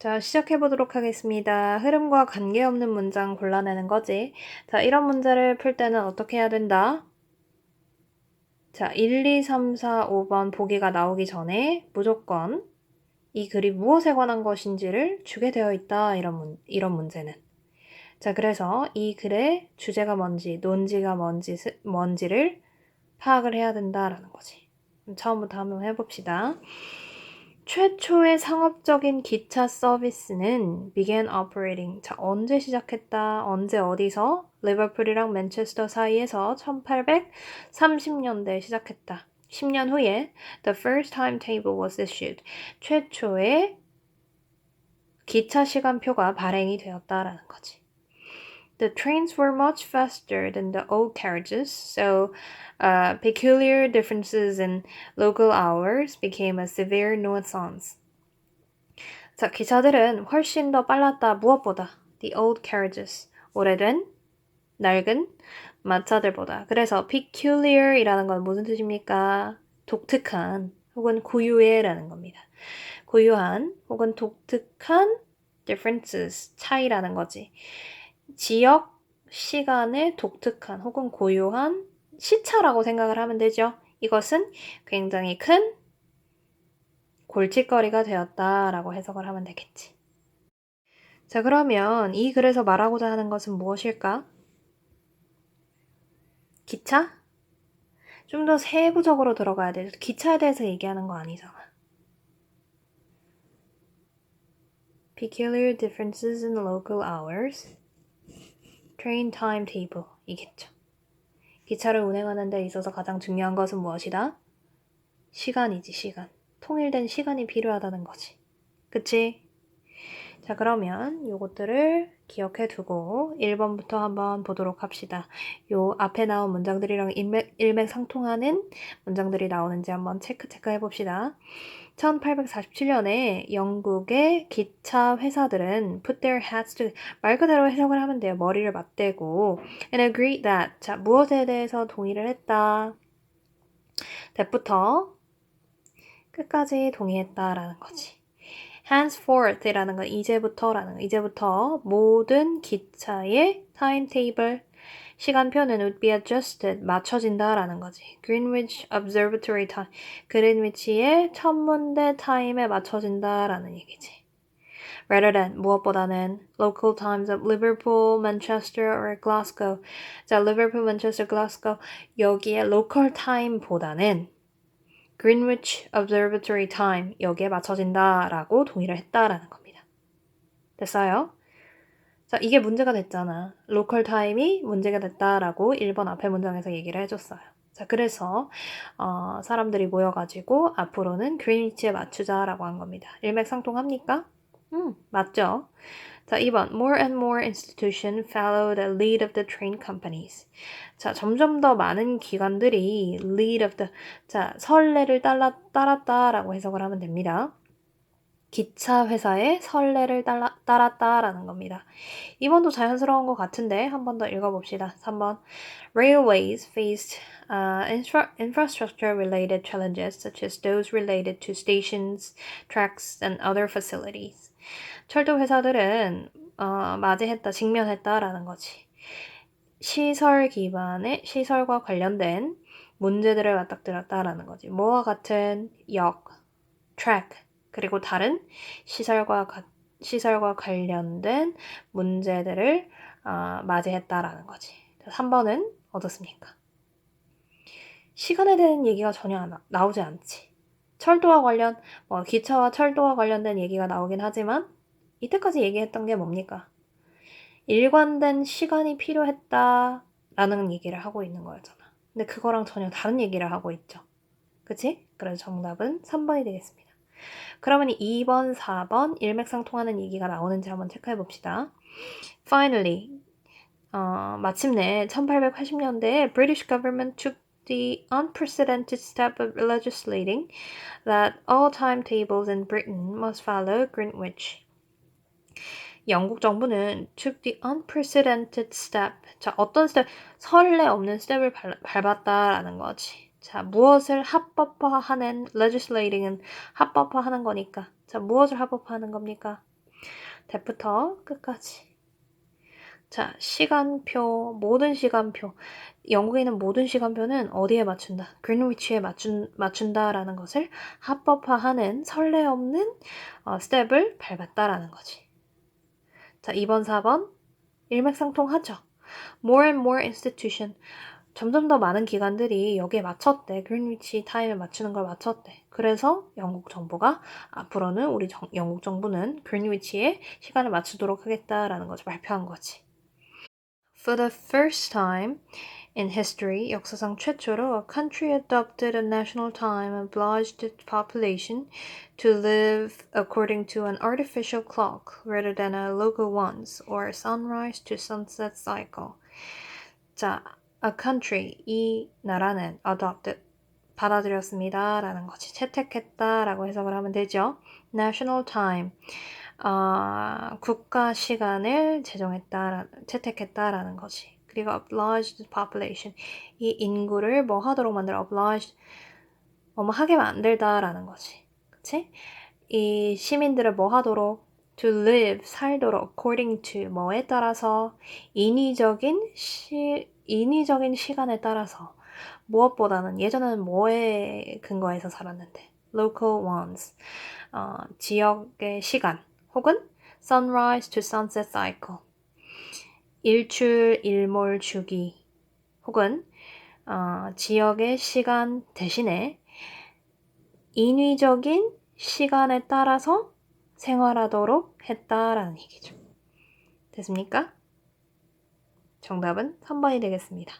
자, 시작해 보도록 하겠습니다. 흐름과 관계없는 문장 골라내는 거지. 자, 이런 문제를 풀 때는 어떻게 해야 된다? 자, 1, 2, 3, 4, 5번 보기가 나오기 전에 무조건 이 글이 무엇에 관한 것인지를 주게 되어 있다. 이런, 문, 이런 문제는. 자, 그래서 이 글의 주제가 뭔지, 논지가 뭔지, 뭔지를 파악을 해야 된다라는 거지. 처음부터 한번 해봅시다. 최초의 상업적인 기차 서비스는 began operating. 자, 언제 시작했다? 언제 어디서? 리버풀이랑 맨체스터 사이에서 1830년대에 시작했다. 10년 후에 the first timetable was issued. 최초의 기차 시간표가 발행이 되었다라는 거지. The trains were much faster than the old carriages, so uh, peculiar differences in local hours became a severe nuisance. 자, 기차들은 훨씬 더 빨랐다. 무엇보다? The old carriages. 오래된, 낡은 마차들보다. 그래서 peculiar이라는 건 무슨 뜻입니까? 독특한 혹은 고유의라는 겁니다. 고유한 혹은 독특한 differences, 차이라는 거지. 지역 시간의 독특한 혹은 고유한 시차라고 생각을 하면 되죠. 이것은 굉장히 큰 골칫거리가 되었다라고 해석을 하면 되겠지. 자, 그러면 이 글에서 말하고자 하는 것은 무엇일까? 기차? 좀 더 세부적으로 들어가야 돼. 기차에 대해서 얘기하는 거 아니잖아. Peculiar differences in local hours. Train timetable 이겠죠. 기차를 운행하는 데 있어서 가장 중요한 것은 무엇이다? 시간이지, 시간. 통일된 시간이 필요하다는 거지. 그치? 자, 그러면 요것들을 기억해 두고 1번부터 한번 보도록 합시다. 요 앞에 나온 문장들이랑 일맥, 일맥상통하는 문장들이 나오는지 한번 체크 체크 해 봅시다. 1847년에 영국의 기차 회사들은 put their hats to 말 그대로 해석을 하면 돼요. 머리를 맞대고 and agreed that 자 무엇에 대해서 동의를 했다. that부터 끝까지 동의했다라는 거지. Henceforth이라는 건 이제부터라는 거. 이제부터 모든 기차의 타임테이블 시간표는 would be adjusted, 맞춰진다라는 거지. Greenwich Observatory Time, 그린위치의 천문대 타임에 맞춰진다라는 얘기지. rather than 무엇보다는 local times of Liverpool, Manchester or Glasgow. 자, Liverpool, Manchester, Glasgow 여기에 local time보다는 Greenwich Observatory Time 여기에 맞춰진다라고 동의를 했다라는 겁니다. 됐어요? 자, 이게 문제가 됐잖아. 로컬 타임이 문제가 됐다라고 1번 앞에 문장에서 얘기를 해줬어요. 자, 그래서 어, 사람들이 모여가지고 앞으로는 그린위치에 맞추자라고 한 겁니다. 일맥상통합니까? 음, 맞죠. 자, 2번. More and more institutions follow the lead of the train companies. 자, 점점 더 많은 기관들이 lead of the 자, 선례를 따라, 따랐다라고 해석을 하면 됩니다. 기차 회사의 선례를 따라, 따랐다라는 겁니다. 이번도 자연스러운 것 같은데 한 번 더 읽어봅시다. 3번 Railways faced uh, infra- infrastructure related challenges such as those related to stations, tracks, and other facilities. 철도 회사들은 어, 맞이했다, 직면했다라는 거지. 시설 기반의 시설과 관련된 문제들을 맞닥뜨렸다라는 거지. 뭐와 같은 역, track, 그리고 다른 시설과 가, 시설과 관련된 문제들을 어, 맞이했다라는 거지. 3번은 어떻습니까? 시간에 대한 얘기가 전혀 나, 나오지 않지. 철도와 관련, 뭐 기차와 철도와 관련된 얘기가 나오긴 하지만 이때까지 얘기했던 게 뭡니까? 일관된 시간이 필요했다라는 얘기를 하고 있는 거였잖아. 근데 그거랑 전혀 다른 얘기를 하고 있죠. 그치? 그래서 정답은 3번이 되겠습니다. 그러면 2번, 4번 일맥상통하는 얘기가 나오는지 한번 체크해 봅시다. Finally, 어, 마침내 1880년대에 British government took the unprecedented step of legislating that all timetables in Britain must follow Greenwich. 영국 정부는 took the unprecedented step. 자, 어떤 스텝? 설레 없는 스텝을 밟았다라는 거지. 자, 무엇을 합법화하는 legislating은 합법화하는 거니까. 자, 무엇을 합법화하는 겁니까? 대부터 끝까지. 자, 시간표, 모든 시간표. 영국에 있는 모든 시간표는 어디에 맞춘다? 그린위치에 맞춘, 맞춘다라는 것을 합법화하는 설레 없는 어, 스텝을 밟았다라는 거지. 자, 2번, 4번. 일맥상통하죠. More and more institution. 점점 더 많은 기관들이 여기에 맞췄대. 그린위치 타임에 맞추는 걸 맞췄대. 그래서 영국 정부가 앞으로는 우리 정, 영국 정부는 그린위치에 시간을 맞추도록 하겠다라는 것을 발표한 거지. For the first time in history, 역사상 최초로 a country adopted a national time and obliged its population to live according to an artificial clock rather than a local ones or sunrise to sunset cycle. 자, a country, 이 나라는 adopted, 받아들였습니다. 라는 거지. 채택했다. 라고 해석을 하면 되죠. national time, 어, 국가 시간을 제정했다, 채택했다라는 거지. 그리고 obliged population, 이 인구를 뭐 하도록 만들어, obliged, 뭐뭐 하게 만들다라는 거지. 그치? 이 시민들을 뭐 하도록, to live, 살도록, according to, 뭐에 따라서, 인위적인 시, 인위적인 시간에 따라서, 무엇보다는 예전에는 뭐에 근거해서 살았는데, local ones, 어, 지역의 시간, 혹은 sunrise to sunset cycle, 일출 일몰 주기, 혹은 어, 지역의 시간 대신에 인위적인 시간에 따라서 생활하도록 했다라는 얘기죠. 됐습니까? 정답은 3번이 되겠습니다.